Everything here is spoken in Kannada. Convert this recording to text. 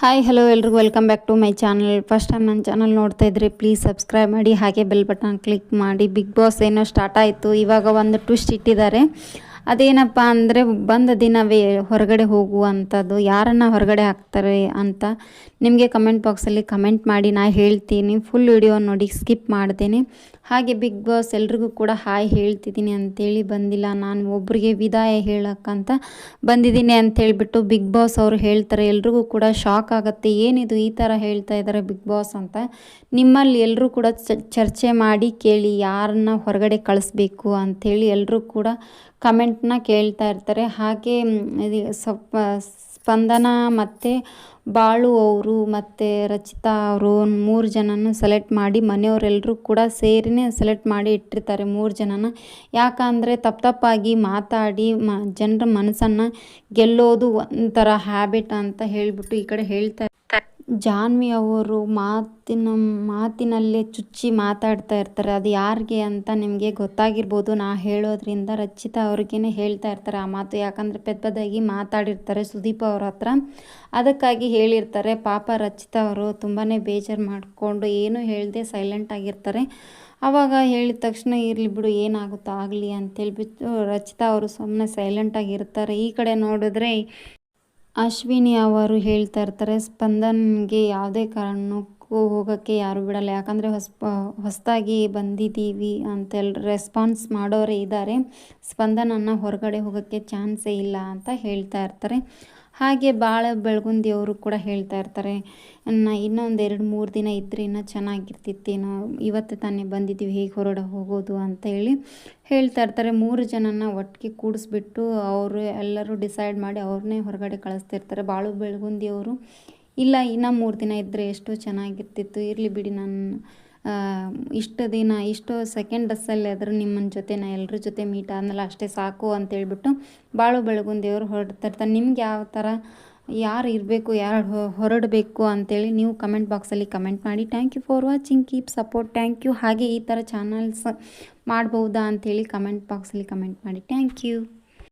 ಹಾಯ್ ಹಲೋ ಎಲ್ರಿಗೂ. Welcome back to my channel first time ನನ್ನ ಚಾನಲ್ ನೋಡ್ತಾ ಇದ್ರೆ ಪ್ಲೀಸ್ ಸಬ್ಸ್ಕ್ರೈಬ್ ಮಾಡಿ, ಹಾಗೆ ಬೆಲ್ ಬಟನ್ ಕ್ಲಿಕ್ ಮಾಡಿ. ಬಿಗ್ ಬಾಸ್ ಏನೋ ಸ್ಟಾರ್ಟ್ ಆಯಿತು. ಇವಾಗ ಒಂದು ಟ್ವಿಸ್ಟ್ ಇಟ್ಟಿದ್ದಾರೆ. ಅದೇನಪ್ಪ ಅಂದರೆ ಬಂದ ದಿನವೇ ಹೊರಗಡೆ ಹೋಗುವಂಥದ್ದು, ಯಾರನ್ನು ಹೊರಗಡೆ ಹಾಕ್ತಾರೆ ಅಂತ ನಿಮಗೆ ಕಮೆಂಟ್ ಬಾಕ್ಸಲ್ಲಿ ಕಮೆಂಟ್ ಮಾಡಿ ನಾ ಹೇಳ್ತೀನಿ. ಫುಲ್ ವಿಡಿಯೋ ನೋಡಿ ಸ್ಕಿಪ್ ಮಾಡ್ತೀನಿ. ಹಾಗೆ ಬಿಗ್ ಬಾಸ್ ಎಲ್ರಿಗೂ ಕೂಡ ಹಾಯ್ ಹೇಳ್ತಿದ್ದೀನಿ ಅಂತೇಳಿ ಬಂದಿಲ್ಲ. ನಾನು ಒಬ್ಬರಿಗೆ ವಿದಾಯ ಹೇಳೋಕ್ಕಂತ ಬಂದಿದ್ದೀನಿ ಅಂತ ಹೇಳಿಬಿಟ್ಟು ಬಿಗ್ ಬಾಸ್ ಅವರು ಹೇಳ್ತಾರೆ. ಎಲ್ರಿಗೂ ಕೂಡ ಶಾಕ್ ಆಗುತ್ತೆ. ಏನಿದು ಈ ಥರ ಹೇಳ್ತಾ ಇದ್ದಾರೆ ಬಿಗ್ ಬಾಸ್ ಅಂತ ನಿಮ್ಮಲ್ಲಿ ಎಲ್ಲರೂ ಕೂಡ ಚರ್ಚೆ ಮಾಡಿ ಕೇಳಿ ಯಾರನ್ನ ಹೊರಗಡೆ ಕಳಿಸ್ಬೇಕು ಅಂಥೇಳಿ ಎಲ್ಲರೂ ಕೂಡ ಕಮೆಂಟ್ನ ಕೇಳ್ತಾ ಇರ್ತಾರೆ. ಹಾಗೆ ಸ್ವಲ್ಪ ಸ್ಪಂದನ ಮತ್ತು ಬಾಳು ಅವರು ಮತ್ತು ರಚಿತಾ ಅವರು ಮೂರು ಜನನ ಸೆಲೆಕ್ಟ್ ಮಾಡಿ ಮನೆಯವರೆಲ್ಲರೂ ಕೂಡ ಸೇರಿನೇ ಸೆಲೆಕ್ಟ್ ಮಾಡಿ ಇಟ್ಟಿರ್ತಾರೆ ಮೂರು ಜನನ. ಯಾಕಂದರೆ ತಪ್ಪು ತಪ್ಪಾಗಿ ಮಾತಾಡಿ ಮ, ಜನರ ಮನಸ್ಸನ್ನು ಗೆಲ್ಲೋದು ಒಂಥರ ಹ್ಯಾಬಿಟ್ ಅಂತ ಹೇಳಿಬಿಟ್ಟು ಈ ಕಡೆ ಹೇಳ್ತಾ ಜಾನ್ವಿ ಅವರು ಮಾತಿನ, ಮಾತಿನಲ್ಲೇ ಚುಚ್ಚಿ ಮಾತಾಡ್ತಾ ಇರ್ತಾರೆ. ಅದು ಯಾರಿಗೆ ಅಂತ ನಿಮಗೆ ಗೊತ್ತಾಗಿರ್ಬೋದು. ನಾ ಹೇಳೋದ್ರಿಂದ ರಚಿತಾ ಅವ್ರಿಗೇ ಹೇಳ್ತಾ ಇರ್ತಾರೆ ಆ ಮಾತು. ಯಾಕಂದರೆ ಪೆದ್ದದಾಗಿ ಮಾತಾಡಿರ್ತಾರೆ ಸುದೀಪ್ ಅವ್ರ ಹತ್ರ. ಅದಕ್ಕಾಗಿ ಹೇಳಿರ್ತಾರೆ. ಪಾಪ ರಚಿತಾ ಅವರು ತುಂಬಾ ಬೇಜಾರು ಮಾಡಿಕೊಂಡು ಏನೂ ಹೇಳದೆ ಸೈಲೆಂಟ್ ಆಗಿರ್ತಾರೆ. ಆವಾಗ ಹೇಳಿದ ತಕ್ಷಣ ಇರಲಿ ಬಿಡು, ಏನಾಗುತ್ತೋ ಆಗಲಿ ಅಂತೇಳ್ಬಿಟ್ಟು ರಚಿತಾ ಅವರು ಸುಮ್ಮನೆ ಸೈಲೆಂಟಾಗಿರ್ತಾರೆ ಈ ಕಡೆ ನೋಡಿದ್ರೆ ಅಶ್ವಿನಿ ಅವರು ಹೇಳ್ತಾ ಇರ್ತಾರೆ ಸ್ಪಂದನ್ಗೆ ಯಾವುದೇ ಕಾರಣಕ್ಕೂ ಹೋಗೋಕ್ಕೆ ಯಾರು ಬಿಡಲ್ಲ. ಯಾಕಂದರೆ ಹೊಸ ಹೊಸದಾಗಿ ಬಂದಿದ್ದೀವಿ ಅಂತೆಲ್ಲ ರೆಸ್ಪಾನ್ಸ್ ಮಾಡೋರೇ ಇದ್ದಾರೆ. ಸ್ಪಂದನನ್ನು ಹೊರಗಡೆ ಹೋಗೋಕ್ಕೆ ಚಾನ್ಸೇ ಇಲ್ಲ ಅಂತ ಹೇಳ್ತಾ ಇರ್ತಾರೆ. ಹಾಗೆ ಭಾಳ ಬೆಳಗುಂದಿಯವರು ಕೂಡ ಹೇಳ್ತಾ ಇರ್ತಾರೆ ನಾ ಇನ್ನೊಂದು ಎರಡು ಮೂರು ದಿನ ಇದ್ದರೆ ಇನ್ನೂ ಚೆನ್ನಾಗಿರ್ತಿತ್ತೇನೋ, ಇವತ್ತು ತಾನೇ ಬಂದಿದ್ದೀವಿ, ಹೇಗೆ ಹೊರಡ ಹೋಗೋದು? ಅಂತ ಹೇಳಿ ಹೇಳ್ತಾ ಇರ್ತಾರೆ. ಮೂರು ಜನನ ಒಟ್ಟಿಗೆ ಕೂಡಿಸ್ಬಿಟ್ಟು ಅವರು ಎಲ್ಲರೂ ಡಿಸೈಡ್ ಮಾಡಿ ಅವ್ರನ್ನೇ ಹೊರಗಡೆ ಕಳಿಸ್ತಿರ್ತಾರೆ. ಭಾಳ ಬೆಳಗುಂದಿಯವರು ಇಲ್ಲ, ಇನ್ನೂ ಮೂರು ದಿನ ಇದ್ದರೆ ಎಷ್ಟು ಚೆನ್ನಾಗಿರ್ತಿತ್ತು. ಇರಲಿ ಬಿಡಿ ನಾನು ಇಷ್ಟು ದಿನ, ಇಷ್ಟು ಸೆಕೆಂಡ್ ಬಸ್ಸಲ್ಲಿ ಆದರೂ ನಿಮ್ಮನ್ನ ಜೊತೆ ನಾ ಎಲ್ಲರ ಜೊತೆ ಮೀಟ್ ಆದ್ಮೇಲೆ ಅಷ್ಟೇ ಸಾಕು ಅಂತೇಳ್ಬಿಟ್ಟು ಬಾಳು ಬೆಳಗುಂದಿಯವರು ಹೊರಡ್ತಿರ್ತಾರೆ ನಿಮ್ಗೆ ಯಾವ ಥರ ಯಾರು ಇರಬೇಕು, ಯಾರು ಹೊರಡಬೇಕು ಅಂತೇಳಿ ನೀವು ಕಮೆಂಟ್ ಬಾಕ್ಸಲ್ಲಿ ಕಮೆಂಟ್ ಮಾಡಿ. Thank you for watching keep support thank you ಹಾಗೆ ಈ ಥರ ಚಾನಲ್ಸ್ ಮಾಡ್ಬೋದಾ ಅಂಥೇಳಿ ಕಮೆಂಟ್ ಬಾಕ್ಸಲ್ಲಿ ಕಮೆಂಟ್ ಮಾಡಿ. Thank you